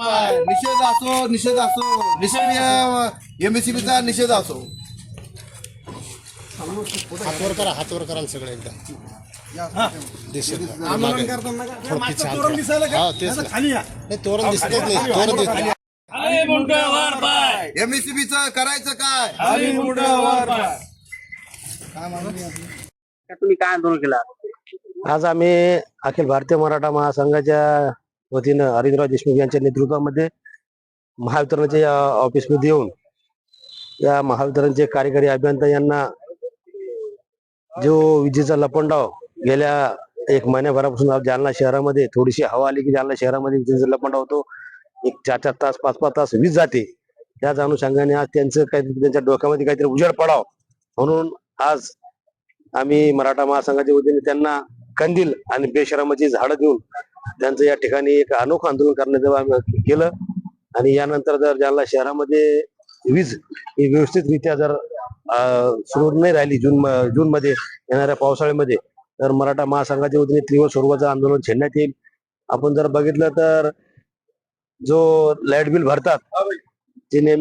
निषेध असो निषेध असो. निषेध एमएससीबीचा निषेध असो. हातवर करा हातवर कराल सगळं एकदा. दिसेल. का? मागे. थोडं पिछे हात करा. हा, तेच ना. नाही, तोरण दिसतच नाही. तोरण दिसत नाही. एमएससीबीचं करायचं काय? तुम्ही काय आंदोलन केलं? आज आम्ही अखिल भारतीय मराठा महासंघाच्या वतीनं हरिंद्रराव देशमुख यांच्या नेतृत्वामध्ये महावितरणच्या या ऑफिसमध्ये येऊन या महावितरणचे कार्यकारी अभियंता यांना जो विजेचा लपंडाव गेल्या एक महिन्याभरापासून जालना शहरामध्ये थोडीशी हवा आली की जालना शहरामध्ये विजेचा लपंडाव होतो. एक चार चार तास पाच पाच तास वीज जाते. त्याच अनुषंगाने आज त्यांचं काही त्यांच्या डोक्यामध्ये काहीतरी उजेड पडाव म्हणून आज आम्ही मराठा महासंघाच्या वतीने त्यांना कंदील आणि बेशरामाची झाडं देऊन त्यांचं या ठिकाणी एक अनोखं आंदोलन करण्याचं आम्ही केलं. आणि यानंतर जर जालना शहरामध्ये वीज ही व्यवस्थितरित्या जर सुरू नाही राहिली जून जून मध्ये येणाऱ्या पावसाळ्यामध्ये तर मराठा महासंघाच्या वतीने तीव्र स्वरूपाचं आंदोलन छेडण्यात येईल. आपण जर बघितलं तर जो लाइट बिल भरतात जिने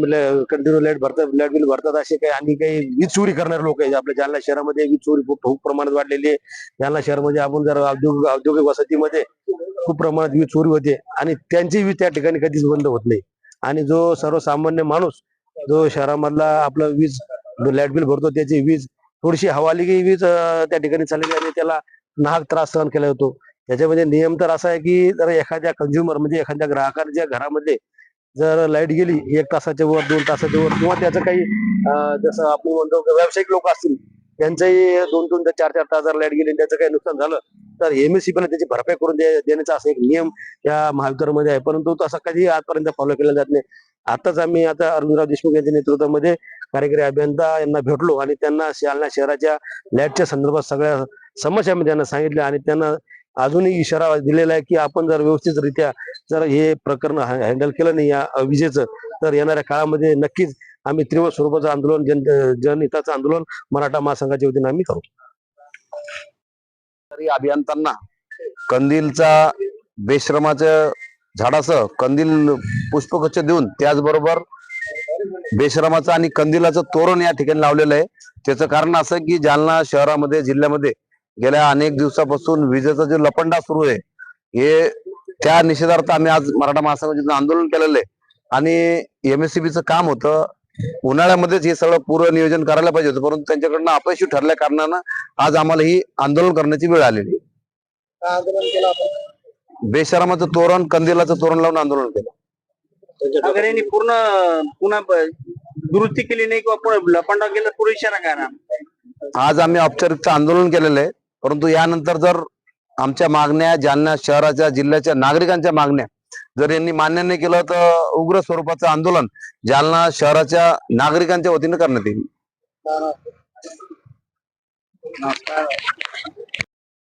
कंटिन्यू लाइट भरतात लाइट बिल भरतात असे काही आणि काही वीज चोरी करणारे लोक आहेत. आपल्या जालना शहरामध्ये वीज चोरी खूप खूप प्रमाणात वाढलेली आहे. जालना शहरामध्ये आपण जर औद्योगिक औद्योगिक वसतीमध्ये खूप प्रमाणात वीज चोरी होते आणि त्यांची वीज त्या ठिकाणी कधीच बंद होत नाही. आणि जो सर्वसामान्य माणूस जो शहरामधला आपलं वीज लाइट बिल भरतो त्याची वीज थोडीशी हवाली की वीज त्या ठिकाणी चालली आणि त्याला नाहक त्रास सहन केला जातो. त्याच्यामध्ये नियम तर असा आहे की जर एखाद्या कंझ्युमर म्हणजे एखाद्या ग्राहकाच्या घरामध्ये जर लाइट गेली एक तासाच्या वर दोन तासाच्या वर किंवा त्याचं काही जसं आपण म्हणतो व्यावसायिक लोक असतील त्यांचंही दोन दोन ते चार चार तास जर लाइट गेली त्याचं काही नुकसान झालं तर एमएससीबीला त्याची भरपाई करून दे- देण्याचा असा एक नियम या महावितरणमध्ये आहे. परंतु तो असा कधी आजपर्यंत फॉलो केला जात नाही. आताच आम्ही आता अरुणराव देशमुख यांच्या नेतृत्वामध्ये कार्यकारी अभियंता यांना भेटलो आणि त्यांना जालना शहराच्या लाईटच्या संदर्भात सगळ्या समस्या आम्ही त्यांना सांगितल्या आणि त्यांना अजूनही इशारा दिलेला आहे की आपण जर व्यवस्थितरित्या जर हे प्रकरण हँडल केलं नाही या विजेचं तर येणाऱ्या काळामध्ये नक्कीच आम्ही तीव्र स्वरूपाचं आंदोलन जन जनहिताचं आंदोलन मराठा महासंघाच्या वतीने आम्ही करू. तरी अभियंत्यांना कंदीलचा बेश्रमाच्या झाडासह कंदील पुष्पगुच्छ देऊन त्याचबरोबर बेश्रमाचं आणि कंदिलाचं तोरण या ठिकाणी लावलेलं आहे. त्याचं कारण असं की जालना शहरामध्ये जिल्ह्यामध्ये गेल्या अनेक दिवसापासून विजेचा जे लपंडा सुरू आहे हे त्या निषेधार्थ आम्ही आज मराठा महासंघाचं आंदोलन केलेलं आहे आणि एमएससीबीचं काम होतं उन्हाळ्यामध्येच हे सगळं पूर्व नियोजन करायला पाहिजे होतं परंतु त्यांच्याकडनं अपयशी ठरल्या कारणानं आज आम्हाला ही आंदोलन करण्याची वेळ आलेली. आहे. बेशरमाचं तोरण कंदिलाचं तोरण लावून आंदोलन केलं. पूर्ण पुन्हा दुरुस्ती केली नाही किंवा पुढे लपंडाव केला पुढे इशारा काय ना. आज आम्ही औपचारिकचं आंदोलन केलेलं आहे परंतु यानंतर जर आमच्या मागण्या जालना शहराच्या जिल्ह्याच्या नागरिकांच्या मागण्या जर यांनी मान्य नाही केलं तर उग्र स्वरूपाचं आंदोलन जालना शहराच्या नागरिकांच्या वतीनं करण्यात येईल.